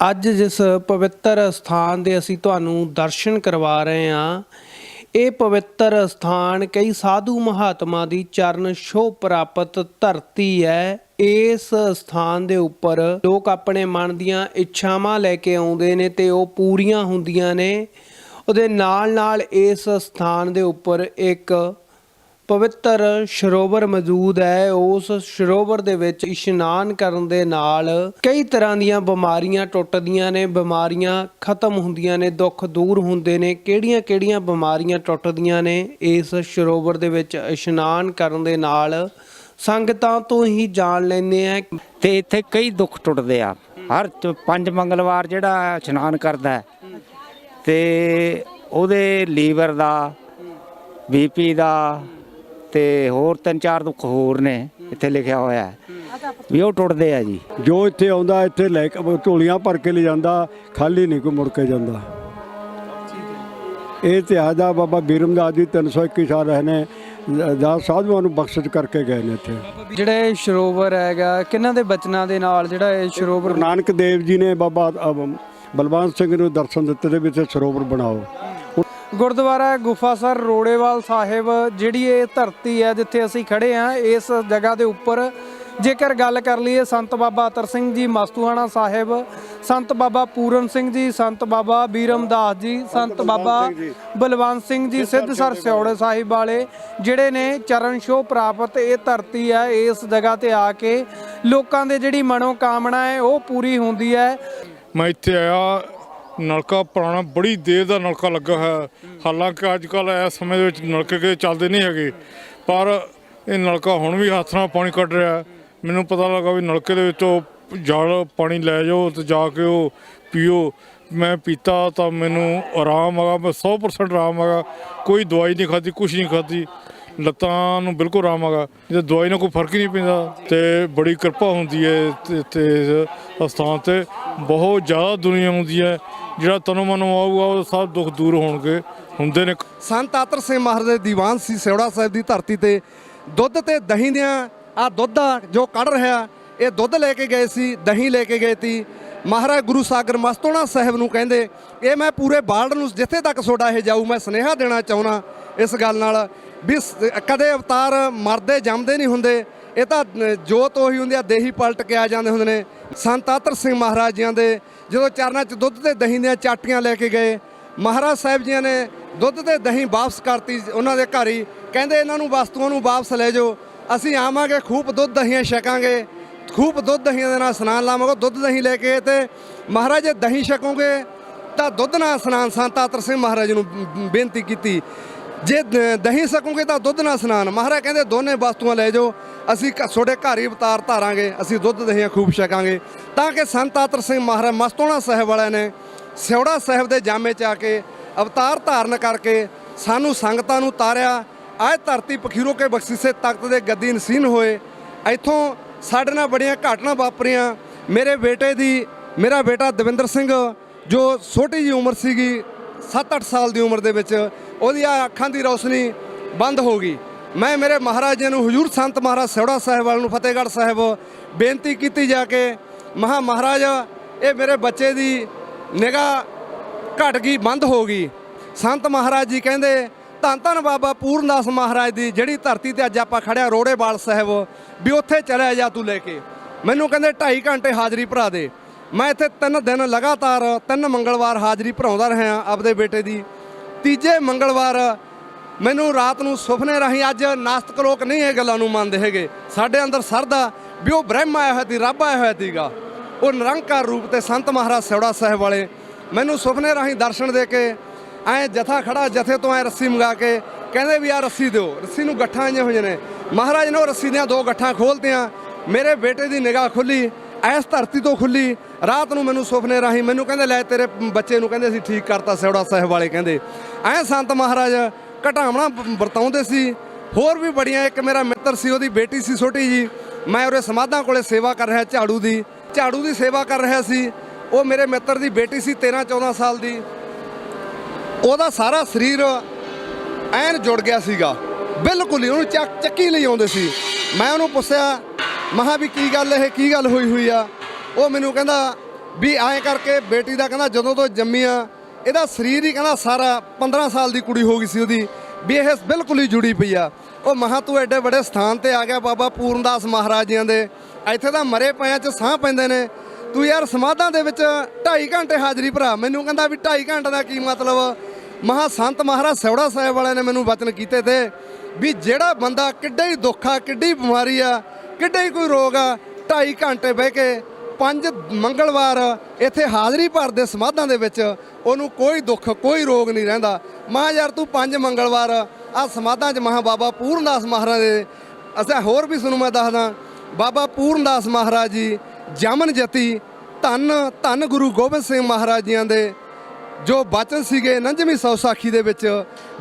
ਅੱਜ ਜਿਸ ਪਵਿੱਤਰ ਸਥਾਨ ਦੇ ਅਸੀਂ ਤੁਹਾਨੂੰ ਦਰਸ਼ਨ ਕਰਵਾ ਰਹੇ ਹਾਂ, ਇਹ ਪਵਿੱਤਰ ਸਥਾਨ ਕਈ ਸਾਧੂ ਮਹਾਤਮਾ ਦੀ ਚਰਨ ਛੋਹ ਪ੍ਰਾਪਤ ਧਰਤੀ ਹੈ। ਇਸ ਸਥਾਨ ਦੇ ਉੱਪਰ ਲੋਕ ਆਪਣੇ ਮਨ ਦੀਆਂ ਇੱਛਾਵਾਂ ਲੈ ਕੇ ਆਉਂਦੇ ਨੇ ਤੇ ਉਹ ਪੂਰੀਆਂ ਹੁੰਦੀਆਂ ਨੇ। ਉਹਦੇ ਨਾਲ ਨਾਲ ਇਸ ਸਥਾਨ ਦੇ ਉੱਪਰ ਇੱਕ ਪਵਿੱਤਰ ਸਰੋਵਰ ਮੌਜੂਦ ਹੈ ਉਸ ਸਰੋਵਰ ਦੇ ਵਿੱਚ ਇਸ਼ਨਾਨ ਕਰਨ ਦੇ ਨਾਲ ਕਈ ਤਰ੍ਹਾਂ ਦੀਆਂ ਬਿਮਾਰੀਆਂ ਟੁੱਟਦੀਆਂ ਨੇ ਬਿਮਾਰੀਆਂ ਖਤਮ ਹੁੰਦੀਆਂ ਨੇ ਦੁੱਖ ਦੂਰ ਹੁੰਦੇ ਨੇ ਕਿਹੜੀਆਂ-ਕਿਹੜੀਆਂ ਬਿਮਾਰੀਆਂ ਟੁੱਟਦੀਆਂ ਨੇ ਇਸ ਸਰੋਵਰ ਦੇ ਵਿੱਚ ਇਸ਼ਨਾਨ ਕਰਨ ਦੇ ਨਾਲ ਸੰਗਤਾਂ ਤੋਂ ਹੀ ਜਾਣ ਲੈਂਦੇ ਆ। ਤੇ ਇੱਥੇ ਕਈ ਦੁੱਖ ਟੁੱਟਦੇ ਆ। ਹਰ ਪੰਜ ਮੰਗਲਵਾਰ ਜਿਹੜਾ ਇਸ਼ਨਾਨ ਕਰਦਾ ਹੈ, ਤੇ ਉਹਦੇ ਲੀਵਰ ਦਾ ਬੀਪੀ ਦਾ ਤੇ ਹੋਰ ਤਿੰਨ ਚਾਰ ਦੁੱਖ ਹੋਰ ਨੇ ਇੱਥੇ ਲਿਖਿਆ ਹੋਇਆ ਹੈ। ਵੀ ਉਹ ਟੁੱਟਦੇ ਆ ਜੀ। ਜੋ ਇੱਥੇ ਆਉਂਦਾ ਇੱਥੇ ਲੈ ਕੇ ਢੋਲੀਆਂ ਭਰ ਕੇ ਲੈ ਜਾਂਦਾ ਖਾਲੀ ਨਹੀਂ ਕੋਈ ਮੁੜ ਕੇ ਜਾਂਦਾ। ਇਹ ਇਤਿਹਾਸ ਦਾ ਬਾਬਾ ਬੀਰਮਦਾਸ ਜੀ 321 ਸਾਲ ਰਹੇ ਨੇ ਦਾਸ ਸਾਧੂਆਂ ਨੂੰ ਬਖਸ਼ਿਸ਼ ਕਰਕੇ ਗਏ ਨੇ ਇੱਥੇ। ਜਿਹੜਾ ਇਹ ਸਰੋਵਰ ਹੈਗਾ ਕਿਹਨਾਂ ਦੇ ਬਚਨਾਂ ਦੇ ਨਾਲ ਜਿਹੜਾ ਇਹ ਸਰੋਵਰ ਨਾਨਕ ਦੇਵ ਜੀ ਨੇ ਬਾਬਾ ਬਲਵੰਤ ਸਿੰਘ ਨੂੰ ਦਰਸ਼ਨ ਦਿੱਤੇ ਦੇ ਵਿੱਚ ਸਰੋਵਰ ਬਣਾਓ। ਗੁਰਦੁਆਰਾ ਗੁਫਾਸਰ ਰੋੜੇਵਾਲ ਸਾਹਿਬ ਜਿਹੜੀ ਇਹ ਧਰਤੀ ਹੈ ਜਿੱਥੇ ਅਸੀਂ ਖੜੇ ਆ ਇਸ ਜਗ੍ਹਾ ਦੇ ਉੱਪਰ ਜੇਕਰ ਗੱਲ ਕਰ ਲਈਏ ਸੰਤ ਬਾਬਾ ਅਤਰ ਸਿੰਘ ਜੀ ਮਸਤੂਆਣਾ ਸਾਹਿਬ ਸੰਤ ਬਾਬਾ ਪੂਰਨ ਸਿੰਘ ਜੀ ਸੰਤ ਬਾਬਾ ਬੀਰਮਦਾਸ ਜੀ ਸੰਤ ਬਾਬਾ ਬਲਵੰਤ ਸਿੰਘ ਜੀ ਸਿੱਧਸਰ ਸਿਉੜੇ ਸਾਹਿਬ ਵਾਲੇ ਜਿਹੜੇ ਨੇ ਚਰਨ ਛੋਹ ਪ੍ਰਾਪਤ ਇਹ ਧਰਤੀ ਹੈ ਇਸ ਜਗ੍ਹਾ ਤੇ ਆ ਕੇ ਲੋਕਾਂ ਦੇ ਜਿਹੜੀ ਮਨੋ ਕਾਮਨਾ ਹੈ ਉਹ ਪੂਰੀ ਹੁੰਦੀ ਹੈ। ਮੈਂ ਇੱਥੇ ਆਇਆ ਨਲਕਾ ਪੁਰਾਣਾ ਬੜੀ ਦੇਰ ਦਾ ਨਲਕਾ ਲੱਗਾ ਹੈ। ਹਾਲਾਂਕਿ ਅੱਜ ਕੱਲ ਇਸ ਸਮੇਂ ਦੇ ਵਿੱਚ ਨਲਕੇ ਕੇ ਚੱਲਦੇ ਨਹੀਂ ਹੈਗੇ। ਪਰ ਇਹ ਨਲਕਾ ਹੁਣ ਵੀ ਹੱਥ ਨਾਲ ਪਾਣੀ ਕੱਢ ਰਿਹਾ ਮੈਨੂੰ ਪਤਾ ਲੱਗਾ ਵੀ ਨਲਕੇ ਦੇ ਵਿੱਚੋਂ ਜਲ ਪਾਣੀ ਲੈ ਜਾਓ ਤੇ ਜਾ ਕੇ ਉਹ ਪੀਓ। ਮੈਂ ਪੀਤਾ ਤਾਂ ਮੈਨੂੰ ਆਰਾਮ ਆਗਾ ਮੈਂ 100% ਆਰਾਮ ਆਗਾ ਕੋਈ ਦਵਾਈ ਨਹੀਂ ਖਾਧੀ ਕੁਝ ਨਹੀਂ ਖਾਧੀ। ਲੱਤਾਂ ਨੂੰ ਬਿਲਕੁਲ ਆਰਾਮ ਆਗਾ ਜੇ ਦਵਾਈ ਨਾਲ ਕੋਈ ਫ਼ਰਕ ਹੀ ਨਹੀਂ ਪੈਂਦਾ ਤੇ ਬੜੀ ਕਿਰਪਾ ਹੁੰਦੀ ਹੈ ਤੇ ਅਸਥਾਨ ਤੇ। ਬਹੁਤ ਜ਼ਿਆਦਾ ਦੁਨੀਆ ਹੁੰਦੀ ਹੈ। ਜਿਹੜਾ ਤਨੋਂ ਮਨੋਂ ਆਊਗਾ ਉਹ ਸਭ ਦੁੱਖ ਦੂਰ ਹੋਣਗੇ। ਹੁੰਦੇ ਨੇ ਸੰਤ ਆਤਰ ਸਿੰਘ ਮਹਾਰਾਜ ਦੇ ਦੀਵਾਨ ਸੀ ਸਿਉੜਾ ਸਾਹਿਬ ਦੀ ਧਰਤੀ ਤੇ। ਦੁੱਧ ਤੇ ਦਹੀਂ ਦੀਆਂ ਆ ਦੁੱਧ ਆ ਜੋ ਕੱਢ ਰਿਹਾ ਇਹ ਦੁੱਧ ਲੈ ਕੇ ਗਏ ਸੀ, ਦਹੀਂ ਲੈ ਕੇ ਗਏ ਸੀ ਮਹਾਰਾਜ ਗੁਰੂ ਸਾਗਰ ਮਸਤੋਣਾ ਸਾਹਿਬ ਨੂੰ ਕਹਿੰਦੇ, ਇਹ ਮੈਂ ਪੂਰੇ ਬਾਲਡ ਨੂੰ ਜਿੱਥੇ ਤੱਕ ਤੁਹਾਡਾ ਇਹ ਜਾਊ, ਮੈਂ ਸੁਨੇਹਾ ਦੇਣਾ ਚਾਹੁੰਦਾ ਇਸ ਗੱਲ ਨਾਲ। ਵੀ ਕਦੇ ਅਵਤਾਰ ਮਰਦੇ ਜੰਮਦੇ ਨਹੀਂ ਹੁੰਦੇ। ਇਹ ਤਾਂ ਅ, ਜੋਤ ਉਹੀ ਹੁੰਦੀ ਆ ਦੇਹੀ ਪਲਟ ਕੇ ਆ ਜਾਂਦੇ ਹੁੰਦੇ ਨੇ। ਸੰਤ ਆਤਰ ਸਿੰਘ ਮਹਾਰਾਜ ਜੀਆਂ ਦੇ ਜਦੋਂ ਚਰਨਾਂ 'ਚ ਦੁੱਧ ਤੇ ਦਹੀਂ ਦੀਆਂ ਚਾਟੀਆਂ ਲੈ ਕੇ ਗਏ ਮਹਾਰਾਜ ਸਾਹਿਬ ਜੀਆਂ ਨੇ ਦੁੱਧ ਤੇ ਦਹੀਂ ਵਾਪਸ ਕਰਤੀ ਉਹਨਾਂ ਦੇ ਘਰ ਹੀ। ਕਹਿੰਦੇ ਇਹਨਾਂ ਨੂੰ ਵਸਤੂਆਂ ਨੂੰ ਵਾਪਸ ਲੈ ਜਾਓ। ਅਸੀਂ ਆਵਾਂਗੇ ਖੂਬ ਦੁੱਧ ਦਹੀਆਂ ਛਕਾਂਗੇ। ਖੂਬ ਦੁੱਧ ਦਹੀਆਂ ਦੇ ਨਾਲ ਇਸ਼ਨਾਨ ਲਾਵਾਂਗੇ। ਦੁੱਧ ਦਹੀਂ ਲੈ ਕੇ ਤੇ ਮਹਾਰਾਜ ਦਹੀਂ ਛਕੋਗੇ ਤਾਂ ਦੁੱਧ ਨਾਲ ਸਨਾਨ ਸੰਤ ਆਤਰ ਸਿੰਘ ਮਹਾਰਾਜ ਨੂੰ ਬੇਨਤੀ ਕੀਤੀ। ਜੇ ਦ- ਦਹੀਂ ਸਕੋਗੇ ਤਾਂ ਦੁੱਧ ਨਾਲ ਇਸ਼ਨਾਨ। ਮਹਾਰਾਜ ਕਹਿੰਦੇ, ਦੋਨੇ ਵਸਤੂਆਂ ਲੈ ਜਾਓ। ਅਸੀਂ ਘ- ਤੁਹਾਡੇ ਘਰ ਹੀ ਅਵਤਾਰ ਧਾਰਾਂਗੇ। ਅਸੀਂ ਦੁੱਧ ਦਹੀਂ ਖੂਬ ਛਕਾਂਗੇ। ਤਾਂ ਕਿ ਸੰਤ ਆਤਰ ਸਿੰਘ ਮਹਾਰਾਜ ਮਸਤੋਣਾ ਸਾਹਿਬ ਵਾਲਿਆਂ ਨੇ ਸਿਉੜਾ ਸਾਹਿਬ ਦੇ ਜਾਮੇ 'ਚ ਆ ਕੇ ਅਵਤਾਰ ਧਾਰਨ ਕਰਕੇ ਸਾਨੂੰ ਸੰਗਤਾਂ ਨੂੰ ਤਾਰਿਆ। ਆਹ ਧਰਤੀ ਪਖੀਰੋ ਕੇ ਬਖਸ਼ੀਸੇ ਤਖਤ ਦੇ ਗੱਦੀ ਨਸੀਨ ਹੋਏ। ਇੱਥੋਂ ਸਾਡੇ ਨਾਲ ਬੜੀਆਂ ਘਟਨਾ ਵਾਪਰੀਆਂ। ਮੇਰੇ ਬੇਟੇ ਦੀ, ਮੇਰਾ ਬੇਟਾ ਦਵਿੰਦਰ ਸਿੰਘ, ਜੋ ਛੋਟੀ ਜੀ ਉਮਰ ਸੀਗੀ 7-8 ਸਾਲ ਦੀ ਉਮਰ ਦੇ ਵਿੱਚ ਉਹਦੀ ਅੱਖਾਂ ਦੀ ਰੌਸ਼ਨੀ ਬੰਦ ਹੋ ਗਈ। ਮੈਂ ਮੇਰੇ ਮਹਾਰਾਜ ਜੀ ਨੂੰ, ਹਜੂਰ ਸੰਤ ਮਹਾਰਾਜ ਸੇਵੜਾ ਸਾਹਿਬ ਵਾਲ ਨੂੰ, ਫਤਿਹਗੜ੍ਹ ਸਾਹਿਬ ਬੇਨਤੀ ਕੀਤੀ ਜਾ ਕੇ, ਮਹਾ ਮਹਾਰਾਜ, ਇਹ ਮੇਰੇ ਬੱਚੇ ਦੀ ਨਿਗਾਹ ਘਟ ਗਈ, ਬੰਦ ਹੋ ਗਈ। ਸੰਤ ਮਹਾਰਾਜ ਜੀ ਕਹਿੰਦੇ, ਧੰਨ ਧੰਨ ਬਾਬਾ ਪੂਰਨਦਾਸ ਮਹਾਰਾਜ ਦੀ, ਜਿਹੜੀ ਧਰਤੀ ਤੇ ਅੱਜ ਆਪਾਂ ਖੜਿਆ ਰੋੜੇਵਾਲ ਸਾਹਿਬ, ਵੀ ਉੱਥੇ ਚਲਿਆ ਜਾ ਤੂੰ ਲੈ ਕੇ। ਮੈਨੂੰ ਕਹਿੰਦੇ 2.5 ਘੰਟੇ ਹਾਜ਼ਰੀ ਭਰਾ ਦੇ। ਮੈਂ ਇੱਥੇ ਤਿੰਨ ਦਿਨ ਲਗਾਤਾਰ, ਤਿੰਨ ਮੰਗਲਵਾਰ ਹਾਜ਼ਰੀ ਭਰਾਉਂਦਾ ਰਿਹਾ ਆਪਦੇ ਬੇਟੇ ਦੀ। ਤੀਜੇ ਮੰਗਲਵਾਰ ਮੈਨੂੰ ਰਾਤ ਨੂੰ ਸੁਪਨੇ ਰਾਹੀਂ ਅੱਜ ਨਾਸਤਕ ਲੋਕ ਨਹੀਂ ਇਹ ਗੱਲਾਂ ਨੂੰ ਮੰਨਦੇ ਹੈਗੇ। ਸਾਡੇ ਅੰਦਰ ਸਰਦਾ ਵੀ ਉਹ ਬ੍ਰਹਮ ਆਇਆ ਹੋਇਆ ਸੀ ਰੱਬ ਆਇਆ ਹੋਇਆ ਸੀਗਾ ਉਹ ਨਿਰੰਕਾਰ ਰੂਪ ਤੇ ਸੰਤ ਮਹਾਰਾਜ ਸੇਵੜਾ ਸਾਹਿਬ ਵਾਲੇ ਮੈਨੂੰ ਸੁਪਨੇ ਰਾਹੀਂ ਦਰਸ਼ਨ ਦੇ ਕੇ ਐ ਜਥਾ ਖੜਾ, ਜਥੇ ਤੋਂ ਐ ਰੱਸੀ ਮੰਗਾ ਕੇ ਕਹਿੰਦੇ ਵੀ ਆ ਰੱਸੀ ਦਿਓ। ਰੱਸੀ ਨੂੰ ਗੱਠਾਂ ਆਈਆਂ ਹੋਈਆਂ ਨੇ। ਮਹਾਰਾਜ ਨੇ ਉਹ ਰੱਸੀ ਦੀਆਂ ਦੋ ਗੱਠਾਂ ਖੋਲਤੀਆਂ। ਮੇਰੇ ਬੇਟੇ ਦੀ ਨਿਗਾਹ ਖੁੱਲੀ। ਇਸ ਧਰਤੀ ਤੋਂ ਖੁੱਲੀ, ਰਾਤ ਨੂੰ ਮੈਨੂੰ ਸੁਪਨੇ ਰਾਹੀਂ ਮੈਨੂੰ ਕਹਿੰਦੇ, ਲੈ ਤੇਰੇ ਬੱਚੇ ਨੂੰ ਕਹਿੰਦੇ, ਅਸੀਂ ਠੀਕ ਕਰਤਾ ਸੇਵੜਾ ਸਾਹਿਬ ਵਾਲੇ ਕਹਿੰਦੇ। ਐ ਸੰਤ ਮਹਾਰਾਜ ਘਟਾਵਣਾ ਵਰਤਾਉਂਦੇ ਸੀ। ਹੋਰ ਵੀ ਬੜੀਆਂ, ਇੱਕ ਮੇਰਾ ਮਿੱਤਰ ਸੀ, ਉਹਦੀ ਬੇਟੀ ਸੀ ਛੋਟੀ ਜੀ। ਮੈਂ ਉਹਦੇ ਸਮਾਧਾਂ ਕੋਲੇ ਸੇਵਾ ਕਰ ਰਿਹਾ ਝਾੜੂ ਦੀ। ਝਾੜੂ ਦੀ ਸੇਵਾ ਕਰ ਰਿਹਾ ਸੀ। ਉਹ ਮੇਰੇ ਮਿੱਤਰ ਦੀ ਬੇਟੀ ਸੀ 13 14 ਸਾਲ ਦੀ। ਉਹਦਾ ਸਾਰਾ ਸਰੀਰ ਐਨ ਜੁੜ ਗਿਆ ਸੀਗਾ। ਬਿਲਕੁਲ ਹੀ ਉਹਨੂੰ ਚੱਕ ਚੱਕੀ ਲਈ ਆਉਂਦੇ ਸੀ। ਮੈਂ ਉਹਨੂੰ ਪੁੱਛਿਆ ਮਹਾ ਵੀ ਕੀ ਗੱਲ ਇਹ, ਕੀ ਗੱਲ ਹੋਈ ਹੋਈ ਆ? ਉਹ ਮੈਨੂੰ ਕਹਿੰਦਾ ਵੀ ਐਂ ਕਰਕੇ ਬੇਟੀ ਦਾ ਕਹਿੰਦਾ ਜਦੋਂ ਤੋਂ ਜੰਮੀ ਆ, ਇਹਦਾ ਸਰੀਰ ਹੀ ਕਹਿੰਦਾ ਸਾਰਾ 15 ਸਾਲ ਦੀ ਕੁੜੀ ਹੋ ਗਈ ਸੀ ਉਹਦੀ, ਵੀ ਇਹ ਬਿਲਕੁਲ ਹੀ ਜੁੜੀ ਪਈ ਆ। ਉਹ ਮਹਾ ਤੂੰ ਐਡੇ ਵੱਡੇ ਸਥਾਨ ਤੇ ਆ ਗਿਆ ਬਾਬਾ ਪੂਰਨਦਾਸ ਮਹਾਰਾਜ ਜੀਆਂ ਦੇ, ਇੱਥੇ ਤਾਂ ਮਰੇ ਪਿਆਂ 'ਚ ਸਾਹ ਪੈਂਦੇ ਨੇ। ਤੂੰ ਯਾਰ ਸਮਾਧਾਂ ਦੇ ਵਿੱਚ 2.5 ਘੰਟੇ ਹਾਜ਼ਰੀ ਭਰਾ, ਮੈਨੂੰ ਕਹਿੰਦਾ ਵੀ 2.5 ਘੰਟੇ ਦਾ ਕੀ ਮਤਲਬ? ਮਹਾ ਸੰਤ ਮਹਾਰਾਜ ਸੈਵੜਾ ਸਾਹਿਬ ਵਾਲਿਆਂ ਨੇ ਮੈਨੂੰ ਵਚਨ ਕੀਤੇ ਤੇ, ਵੀ ਜਿਹੜਾ ਬੰਦਾ ਕਿੱਡਾ ਹੀ ਦੁੱਖ ਆ, ਕਿੱਡੀ ਬਿਮਾਰੀ ਆ ਕਿੱਡੇ ਹੀ ਕੋਈ ਰੋਗ ਆ? 2.5 ਘੰਟੇ ਬਹਿ ਕੇ ਪੰਜ ਮੰਗਲਵਾਰ ਇੱਥੇ ਹਾਜ਼ਰੀ ਭਰਦੇ ਸਮਾਧਾਂ ਦੇ ਵਿੱਚ ਉਹਨੂੰ ਕੋਈ ਦੁੱਖ, ਕੋਈ ਰੋਗ ਨਹੀਂ ਰਹਿੰਦਾ। ਮਾਂ ਯਾਰ ਤੂੰ ਪੰਜ ਮੰਗਲਵਾਰ ਆ ਸਮਾਧਾਂ 'ਚ ਮਹਾ ਬਾਬਾ ਪੂਰਨਦਾਸ ਮਹਾਰਾਜ ਦੇ। ਅਸਾਂ ਹੋਰ ਵੀ ਤੁਹਾਨੂੰ ਮੈਂ ਦੱਸਦਾ, ਬਾਬਾ ਪੂਰਨਦਾਸ ਮਹਾਰਾਜ ਜੀ, ਜਮਨ ਜਤੀ, ਧੰਨ ਧੰਨ ਗੁਰੂ ਗੋਬਿੰਦ ਸਿੰਘ ਮਹਾਰਾਜ ਜੀਆਂ ਦੇ। ਜੋ ਬਚਨ ਸੀਗੇ ਨੰਜਵੀਂ ਸੌ ਸਾਖੀ ਦੇ ਵਿੱਚ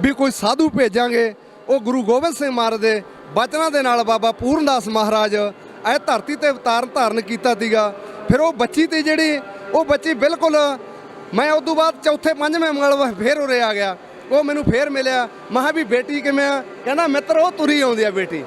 ਵੀ ਕੋਈ ਸਾਧੂ ਭੇਜਾਂਗੇ, ਉਹ ਗੁਰੂ ਗੋਬਿੰਦ ਸਿੰਘ ਮਹਾਰਾਜ ਦੇ ਬਚਨਾਂ ਦੇ ਨਾਲ ਬਾਬਾ ਪੂਰਨਦਾਸ ਮਹਾਰਾਜ ਇਹ ਧਰਤੀ ਤੇ ਅਵਤਾਰ ਧਾਰਨ ਕੀਤਾ ਸੀਗਾ। ਫਿਰ ਉਹ ਬੱਚੀ ਤੇ ਜਿਹੜੀ, ਉਹ ਬੱਚੀ ਬਿਲਕੁਲ ਮੈਂ ਉਸ ਤੋਂ ਬਾਅਦ ਚੌਥੇ ਪੰਜਵੇਂ ਮੰਗਲ ਫੇਰ ਉਰੇ ਆ ਗਿਆ। ਉਹ ਮੈਨੂੰ ਫੇਰ ਮਿਲਿਆ। ਮਹਾ ਵੀ ਬੇਟੀ ਕਿਵੇਂ ਆ? ਕਹਿੰਦਾ, ਮਿੱਤਰ, ਉਹ ਤੁਰੀ ਆਉਂਦੀ ਆ ਬੇਟੀ।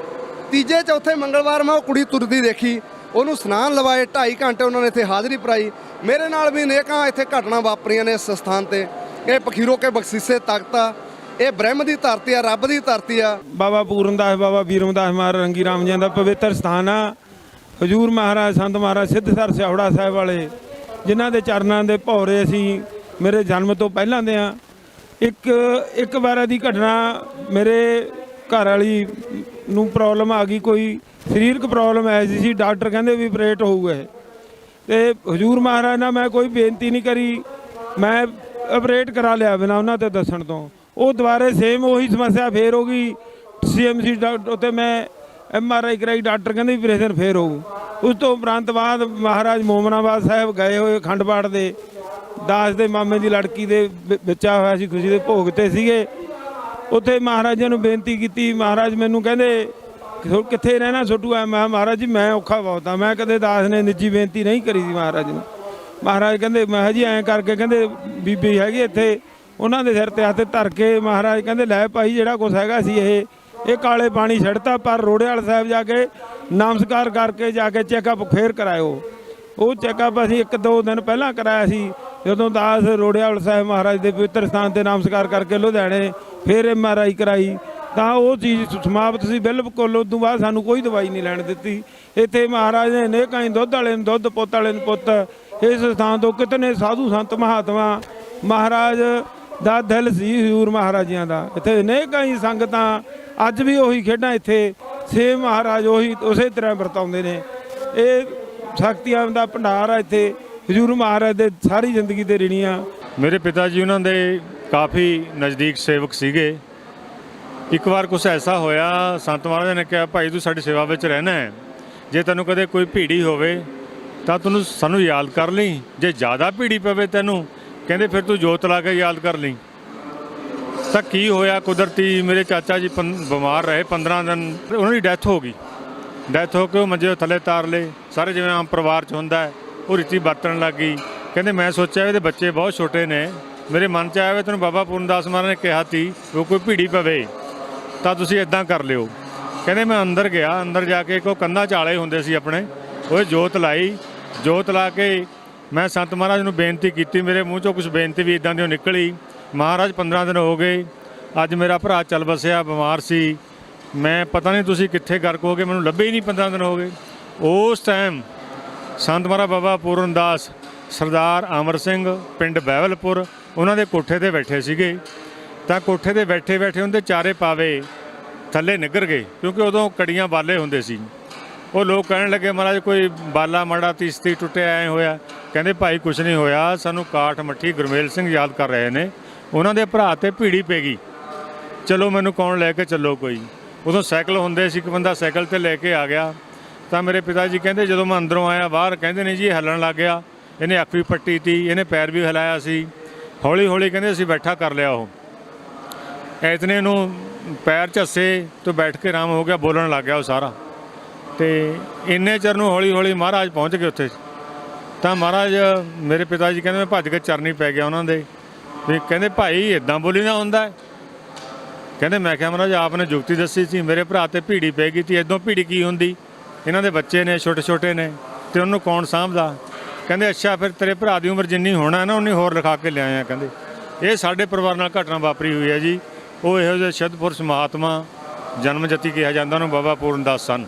ਤੀਜੇ ਚੌਥੇ ਮੰਗਲਵਾਰ ਮੈਂ ਉਹ ਕੁੜੀ ਤੁਰਦੀ ਦੇਖੀ। ਉਹਨੂੰ ਸਨਾਨ ਲਵਾਏ 2.5 ਘੰਟੇ ਉਹਨਾਂ ਨੇ ਇੱਥੇ ਹਾਜ਼ਰੀ ਭਰਾਈ। ਮੇਰੇ ਨਾਲ ਵੀ ਨੇਕਾਂ ਇੱਥੇ ਘਟਨਾ ਵਾਪਰੀਆਂ ਨੇ ਇਸ ਸਥਾਨ ਤੇ। ਇਹ ਪਖੀਰੋ ਕੇ ਬਖਸ਼ੀਸੇ ਤਖਤ ਆ ਇਹ ਬ੍ਰਹਮ ਦੀ ਧਰਤੀ ਆ, ਰੱਬ ਦੀ ਧਰਤੀ ਆ। ਬਾਬਾ ਪੂਰਨਦਾਸ ਬਾਬਾ ਵੀਰਮਦਾਸ ਮਹਾਰਾਜ ਰੰਗੀ ਰਾਮ ਜੀ ਦਾ ਪਵਿੱਤਰ ਸਥਾਨ ਆ। ਹਜੂਰ ਮਹਾਰਾਜ, ਸੰਤ ਮਹਾਰਾਜ ਸਿੱਧਸਰ ਸਿਆਉੜਾ ਸਾਹਿਬ ਵਾਲੇ, ਜਿਨ੍ਹਾਂ ਦੇ ਚਰਨਾਂ ਦੇ ਭੌਰੇ ਅਸੀਂ ਮੇਰੇ ਜਨਮ ਤੋਂ ਪਹਿਲਾਂ ਦੇ ਆ। ਇੱਕ ਇੱਕ ਵਾਰ ਦੀ ਘਟਨਾ ਮੇਰੇ ਘਰ ਵਾਲੀ ਨੂੰ ਪ੍ਰੋਬਲਮ ਆ ਗਈ, ਕੋਈ ਸਰੀਰਕ ਪ੍ਰੋਬਲਮ ਐ ਸੀ, ਡਾਕਟਰ ਕਹਿੰਦੇ ਵੀ ਆਪਰੇਟ ਹੋਊਗਾ ਇਹ। ਤੇ ਹਜੂਰ ਮਹਾਰਾਜ ਨਾਲ ਮੈਂ ਕੋਈ ਬੇਨਤੀ ਨਹੀਂ ਕਰੀ, ਮੈਂ ਆਪਰੇਟ ਕਰਾ ਲਿਆ ਬਿਨਾ ਉਹਨਾਂ ਤੇ ਦੱਸਣ ਤੋਂ। ਉਹ ਦੁਬਾਰੇ ਸੇਮ ਉਹੀ ਸਮੱਸਿਆ ਫੇਰ ਹੋ ਗਈ। ਸੀਐਮਸੀ ਡਾਕਟਰ ਉੱਤੇ ਮੈਂ ਐਮਆਰਆਈ ਕਰਾਈ, ਡਾਕਟਰ ਕਹਿੰਦੇ ਆਪਰੇਸ਼ਨ ਫੇਰ ਹੋਊ। ਉਸ ਤੋਂ ਉਪਰੰਤ ਬਾਅਦ ਮਹਾਰਾਜ ਮੋਮਨਾਬਾਦ ਸਾਹਿਬ ਗਏ ਹੋਏ ਅਖੰਡ ਪਾਠ ਦੇ। ਦਾਸ ਦੇ ਮਾਮੇ ਦੀ ਲੜਕੀ ਦੇ ਵਿ- ਹੋਇਆ ਸੀ, ਖੁਸ਼ੀ ਦੇ ਭੋਗ ਤੇ ਸੀਗੇ। ਉੱਥੇ ਮਹਾਰਾਜਾ ਨੂੰ ਬੇਨਤੀ ਕੀਤੀ। ਮਹਾਰਾਜ ਮੈਨੂੰ ਕਹਿੰਦੇ ਕਿੱਥੇ ਰਹਿਣਾ ਛੋਟੂ? ਆ ਮੈਂ ਮਹਾਰਾਜ ਜੀ, ਮੈਂ ਔਖਾ ਬਹੁਤ ਆ। ਮੈਂ ਕਦੇ ਦਾਸ ਨੇ ਨਿੱਜੀ ਬੇਨਤੀ ਨਹੀਂ ਕਰੀ ਸੀ ਮਹਾਰਾਜ ਨੂੰ। ਮਹਾਰਾਜ ਕਹਿੰਦੇ, ਮੈਂ ਕਿਹਾ ਜੀ, ਐਂ ਕਰਕੇ ਕਹਿੰਦੇ, ਬੀਬੀ ਹੈਗੀ ਇੱਥੇ। ਉਹਨਾਂ ਦੇ ਸਿਰ ਤੇ ਹੱਥ ਧਰ ਕੇ ਮਹਾਰਾਜ ਕਹਿੰਦੇ, ਲੈ ਭਾਈ ਜਿਹੜਾ ਕੁਛ ਹੈਗਾ ਸੀ ਇਹ ਇਹ ਕਾਲੇ ਪਾਣੀ ਛੱਡਤਾ, ਪਰ ਰੋੜੇਵਾਲ ਸਾਹਿਬ ਜਾ ਕੇ ਨਮਸਕਾਰ ਕਰਕੇ ਜਾ ਕੇ ਚੈੱਕਅਪ ਫੇਰ ਕਰਾਇਓ। ਉਹ ਚੈੱਕਅਪ ਅਸੀਂ ਇੱਕ ਦੋ ਦਿਨ ਪਹਿਲਾਂ ਕਰਾਇਆ ਸੀ, ਜਦੋਂ ਦਾਸ ਰੋੜਿਆਲ ਸਾਹਿਬ ਮਹਾਰਾਜ ਦੇ ਪਵਿੱਤਰ ਸਥਾਨ ਤੇ ਨਮਸਕਾਰ ਕਰਕੇ ਲੁਧਿਆਣੇ ਫਿਰ ਐਮਆਰਆਈ ਕਰਾਈ। ਤਾਂ ਉਹ ਚੀਜ਼ ਸਮਾਪਤ ਸੀ, ਬਿਲਕੁਲ ਉਸ ਤੋਂ ਬਾਅਦ ਸਾਨੂੰ ਕੋਈ ਦਵਾਈ ਨਹੀਂ ਲੈਣ ਦਿੱਤੀ। ਇੱਥੇ ਮਹਾਰਾਜ ਨੇ ਨੇਕਾਂ ਹੀ ਦੁੱਧ ਵਾਲੇ ਨੂੰ ਦੁੱਧ, ਪੁੱਤ ਵਾਲੇ ਨੂੰ ਪੁੱਤ, ਇਸ ਸਥਾਨ ਤੋਂ ਕਿਤਨੇ ਸਾਧੂ ਸੰਤ ਮਹਾਤਮਾ, ਮਹਾਰਾਜ ਦਾ ਦਿਲ ਸੀ ਹਜ਼ੂਰ ਮਹਾਰਾਜਿਆਂ ਦਾ। ਇੱਥੇ ਨੇਕਾਂ ਹੀ ਸੰਗਤਾਂ ਅੱਜ ਵੀ ਉਹੀ ਖੇਡਾਂ ਇੱਥੇ। ਸੇਮ ਮਹਾਰਾਜ ਉਹੀ ਉਸੇ ਤਰ੍ਹਾਂ ਵਰਤਾਉਂਦੇ ਨੇ। ਇਹ ਸ਼ਕਤੀਆਂ ਦਾ ਭੰਡਾਰ ਆ ਇੱਥੇ। ਹਜ਼ੂਰ ਮਹਾਰਾਜ ਦੇ ਸਾਰੀ ਜ਼ਿੰਦਗੀ ਦੇ ਰਿਣੀਆਂ। ਮੇਰੇ ਪਿਤਾ ਜੀ ਉਹਨਾਂ ਦੇ ਕਾਫੀ ਨਜ਼ਦੀਕ ਸੇਵਕ ਸੀਗੇ। ਇੱਕ ਵਾਰ ਕੁਛ ਐਸਾ ਹੋਇਆ, ਸੰਤ ਮਹਾਰਾਜ ਨੇ ਕਿਹਾ, ਭਾਈ, ਤੂੰ ਸਾਡੀ ਸੇਵਾ ਵਿੱਚ ਰਹਿਣਾ ਹੈ। ਜੇ ਤੈਨੂੰ ਕਦੇ ਕੋਈ ਭੀੜੀ ਹੋਵੇ, ਤਾਂ ਤੈਨੂੰ, ਸਾਨੂੰ ਯਾਦ ਕਰ ਲਈ। ਜੇ ਜ਼ਿਆਦਾ ਭੀੜੀ ਪਵੇ ਤੈਨੂੰ ਕਹਿੰਦੇ ਫਿਰ ਤੂੰ ਜੋਤ ਲਾ ਕੇ ਯਾਦ ਕਰ ਲਈ। ਤਾਂ ਕੀ ਹੋਇਆ ਕੁਦਰਤੀ ਮੇਰੇ ਚਾਚਾ ਜੀ ਪੰ- ਬਿਮਾਰ ਰਹੇ 15 ਦਿਨ ਉਹਨਾਂ ਦੀ ਡੈਥ ਹੋ ਗਈ। ਡੈਥ ਹੋ ਕੇ ਉਹ ਮੰਜੇ ਥੱਲੇ ਤਾਰ ਲਏ। ਸਾਰੇ ਜਿਵੇਂ ਆਮ ਪਰਿਵਾਰ 'ਚ ਹੁੰਦਾ ਹੈ, ਉਹ ਰੀਤੀ ਵਰਤਣ ਲੱਗ ਗਈ। ਕਹਿੰਦੇ ਮੈਂ ਸੋਚਿਆ ਇਹਦੇ ਬੱਚੇ ਬਹੁਤ ਛੋਟੇ ਨੇ। ਮੇਰੇ ਮਨ 'ਚ ਆਇਆ ਵੀ ਤੈਨੂੰ ਬਾਬਾ ਪੂਰਨਦਾਸ ਮਹਾਰਾਜ ਨੇ ਕਿਹਾ ਤੀ ਉਹ ਕੋਈ ਭੀੜੀ ਪਵੇ, ਤਾਂ ਤੁਸੀਂ ਇਦਾਂ ਕਰ ਲਿਓ। ਕਹਿੰਦੇ ਮੈਂ ਅੰਦਰ ਗਿਆ, ਅੰਦਰ ਜਾ ਕੇ ਕੋ ਕੰਧਾਂ ਚਾਲੇ ਹੁੰਦੇ ਸੀ ਆਪਣੇ। ਉਹ ਜੋਤ ਲਾਈ। ਜੋਤ ਲਾ ਕੇ ਮੈਂ ਸੰਤ ਮਹਾਰਾਜ ਨੂੰ ਬੇਨਤੀ ਕੀਤੀ, ਮੇਰੇ ਮੂੰਹ 'ਚੋਂ ਕੁਝ ਬੇਨਤੀ ਵੀ ਇਦਾਂ ਦੀ ਨਿਕਲੀ। ਮਹਾਰਾਜ 15 ਦਿਨ ਹੋ ਗਏ, ਅੱਜ ਮੇਰਾ ਭਰਾ ਚੱਲ ਬਸਿਆ ਬਿਮਾਰ ਸੀ। ਮੈਂ ਪਤਾ ਨਹੀਂ ਤੁਸੀਂ ਕਿੱਥੇ ਗਰਕ ਹੋ ਗਏ, ਮੈਨੂੰ ਲੱਭੇ ਹੀ ਨਹੀਂ 15 ਦਿਨ ਹੋ ਗਏ। ਉਸ ਟਾਈਮ ਸੰਤ ਮਹਾਰਾਜ ਬਾਬਾ ਪੂਰਨਦਾਸ ਸਰਦਾਰ ਅਮਰ ਸਿੰਘ, ਪਿੰਡ ਬਹਿਵਲਪੁਰ, ਉਹਨਾਂ ਦੇ ਕੋਠੇ ਤੇ ਬੈਠੇ ਸੀਗੇ। ਤਾਂ ਕੋਠੇ ਤੇ ਬੈਠੇ ਬੈਠੇ ਉਹਦੇ ਚਾਰੇ ਪਾਵੇ ਥੱਲੇ ਨਿੱਗਰ ਗਏ, ਕਿਉਂਕਿ ਉਦੋਂ ਕੜੀਆਂ ਬਾਲੇ ਹੁੰਦੇ ਸੀ। ਉਹ ਲੋਕ ਕਹਿਣ ਲੱਗੇ, ਮਹਾਰਾਜ, ਕੋਈ ਬਾਲਾ ਮੜਾ ਤੀਸਤੀ ਟੁੱਟਿਆ, ਐ ਹੋਇਆ। ਕਹਿੰਦੇ, ਭਾਈ ਕੁਝ ਨਹੀਂ ਹੋਇਆ। ਸਾਨੂੰ ਕਾਠ ਮੱਠੀ ਗੁਰਮੇਲ ਸਿੰਘ ਯਾਦ ਕਰ ਰਹੇ ਨੇ। ਉਹਨਾਂ ਦੇ ਭਰਾ ਤੇ ਭੀੜੀ ਪੈ ਗਈ। ਚਲੋ, ਮੈਨੂੰ ਕੌਣ ਲੈ ਕੇ ਚੱਲੋ ਕੋਈ? ਉਦੋਂ ਸਾਈਕਲ ਹੁੰਦੇ ਸੀ, ਇੱਕ ਬੰਦਾ ਸਾਈਕਲ ਤੇ ਲੈ ਕੇ ਆ ਗਿਆ। ਤਾਂ ਮੇਰੇ ਪਿਤਾ ਜੀ ਕਹਿੰਦੇ, ਜਦੋਂ ਮੈਂ ਅੰਦਰੋਂ ਆਇਆ, ਬਾਹਰ ਕਹਿੰਦੇ ਨੇ ਜੀ, ਇਹ ਹੱਲਣ ਲੱਗ ਗਿਆ। ਇਹਨੇ ਅੱਖ ਵੀ ਪੱਟੀ ਤੀ, ਇਹਨੇ ਪੈਰ ਵੀ ਹਿਲਾਇਆ ਸੀ। ਹੌਲੀ ਹੌਲੀ ਕਹਿੰਦੇ, ਅਸੀਂ ਬੈਠਾ ਕਰ ਲਿਆ ਉਹ। ਐਤਨੇ ਨੂੰ ਪੈਰ ਝੱਸੇ, ਤੋਂ ਬੈਠ ਕੇ ਆਰਾਮ ਹੋ ਗਿਆ, ਬੋਲਣ ਲੱਗ ਗਿਆ ਉਹ ਸਾਰਾ। ਤੇ ਇੰਨੇ ਚਿਰ ਨੂੰ ਹੌਲੀ ਹੌਲੀ ਮਹਾਰਾਜ ਪਹੁੰਚ ਗਏ ਉੱਥੇ। ਤਾਂ ਮਹਾਰਾਜ ਮੇਰੇ ਪਿਤਾ ਜੀ ਕਹਿੰਦੇ, ਮੈਂ ਭੱਜ ਕੇ ਚਰਨੀ ਪੈ ਗਿਆ ਉਹਨਾਂ ਦੇ। ਵੀ ਕਹਿੰਦੇ, ਭਾਈ ਇਦਾਂ ਬੋਲੀ ਨਾ ਹੁੰਦਾ ਕਹਿੰਦੇ, ਮੈਂ ਕਿਹਾ, ਮਹਾਰਾਜ ਆਪ ਨੇ ਜੁਗਤੀ ਦੱਸੀ ਸੀ, ਮੇਰੇ ਭਰਾ ਤੇ ਭੀੜੀ ਪੈ ਗਈ ਸੀ। ਇਦੋਂ ਭੀੜੀ ਕੀ ਹੁੰਦੀ? ਇਹਨਾਂ ਦੇ ਬੱਚੇ ਨੇ ਛੋਟੇ ਛੋਟੇ ਨੇ, ਤੇ ਉਹਨੂੰ ਕੌਣ ਸਾਂਭਦਾ? ਕਹਿੰਦੇ, ਅੱਛਾ, ਫਿਰ ਤੇਰੇ ਭਰਾ ਦੀ ਉਮਰ ਜਿੰਨੀ ਹੋਣਾ ਨਾ ਉਨੀ ਹੋਰ ਲਿਖਾ ਕੇ ਲਿਆਏ ਆ ਕਹਿੰਦੇ, ਇਹ ਸਾਡੇ ਪਰਿਵਾਰ ਨਾਲ ਘਟਨਾ ਵਾਪਰੀ ਹੋਈ ਹੈ ਜੀ। ਉਹ ਇਹੋ ਜਿਹੇ ਸ਼ੁੱਧ ਪੁਰਸ਼ ਮਹਾਤਮਾ ਜਨਮ ਜਤੀ ਕਿਹਾ ਜਾਂਦਾ, ਉਹਨੂੰ ਬਾਬਾ ਪੂਰਨ ਦਾਸ ਸਨ।